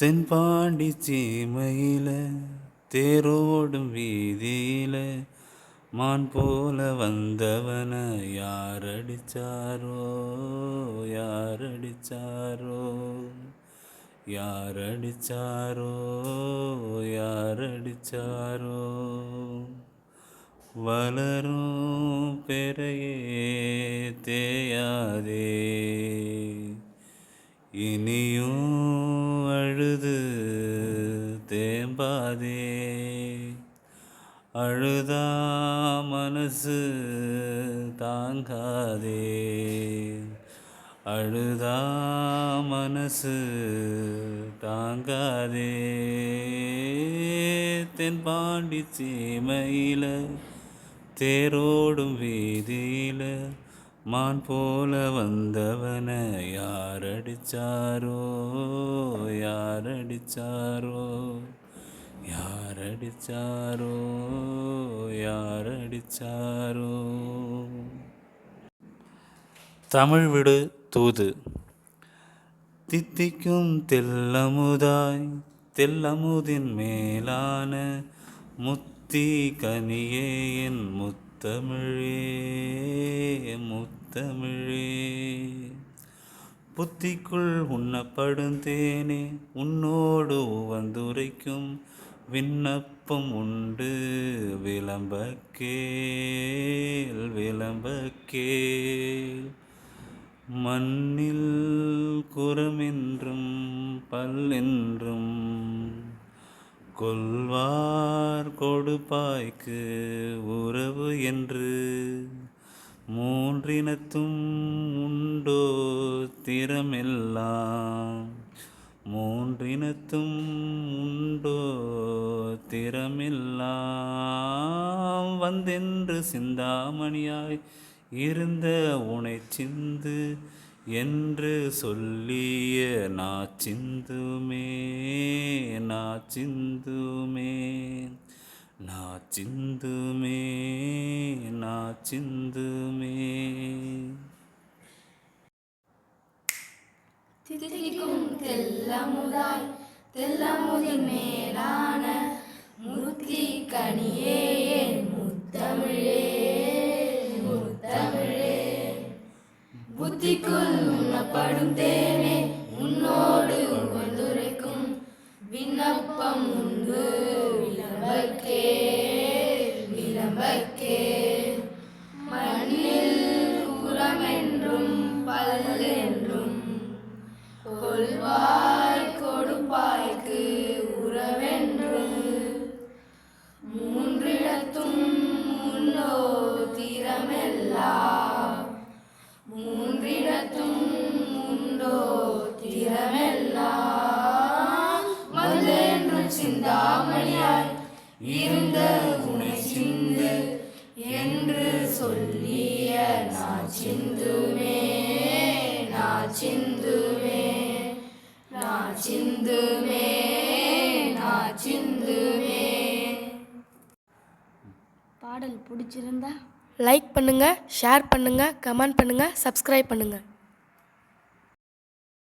தென்பாண்டி சீமையில் தேரோடும் வீதியில் மான் போல வந்தவன யாரடிச்சாரோ யாரடிச்சாரோ யாரடிச்சாரோ யாரடிச்சாரோ. வளரும் பெறையே தேயாதே இனியும் அழுது தேம்பாதே. அழுதா மனசு தாங்காதே. அழுதா மனசு தாங்காதே. தென்பாண்டி சீமையில் தேரோடும் வீதியில் மான் போல வந்தவன யாரடிச்சாரோ? யாரடிச்சாரோ? யாரடிச்சாரோ? யாரடிச்சாரோ? தமிழ் விடு தூது. தித்திக்கும் தெல்லமுதாய் தெல்லமுதின் மேலான முத்தி கனியே என் முத்தமிழே. தமிழே. புத்திக்குள் உண்ணப்படும் தேனே உன்னோடு வந்துரைக்கும் விண்ணப்பம் உண்டு. விளம்பக்கேல் விளம்பக்கேல் மண்ணில் குரமென்றும் பல்லென்றும் கொல்வார் கொடுப்பாய்க்கு உறவு என்று. மூன்றினத்தும் உண்டோ திறமெல்லாம்? மூன்றினத்தும் உண்டோ திறமெல்லாம்? வந்தென்று சிந்தாமணியாய் இருந்த உனை சிந்து என்று சொல்லிய நாச்சிந்துமே நாச்சிந்துமே నా நாச்சிந்துமே தித்திக்கும் தெல்லமுதாய் தெல்லமுதின் மேலான முத்தி கனியே முத்தமிழே முத்தமிழே புத்திக்குள் உண்ணப்படும் தேனே உன்னோடு வந்துரைக்கும் விண்ணப்பம் உண்டு சிந்தாமணியாய் இருந்த உனை சிந்து என்று சொல்லிய நான் சிந்துவே நான் சிந்துவே பாடல் பிடிச்சிருந்தா லைக் பண்ணுங்கள் ஷேர் பண்ணுங்கள் கமெண்ட் பண்ணுங்கள் சப்ஸ்கிரைப் பண்ணுங்கள்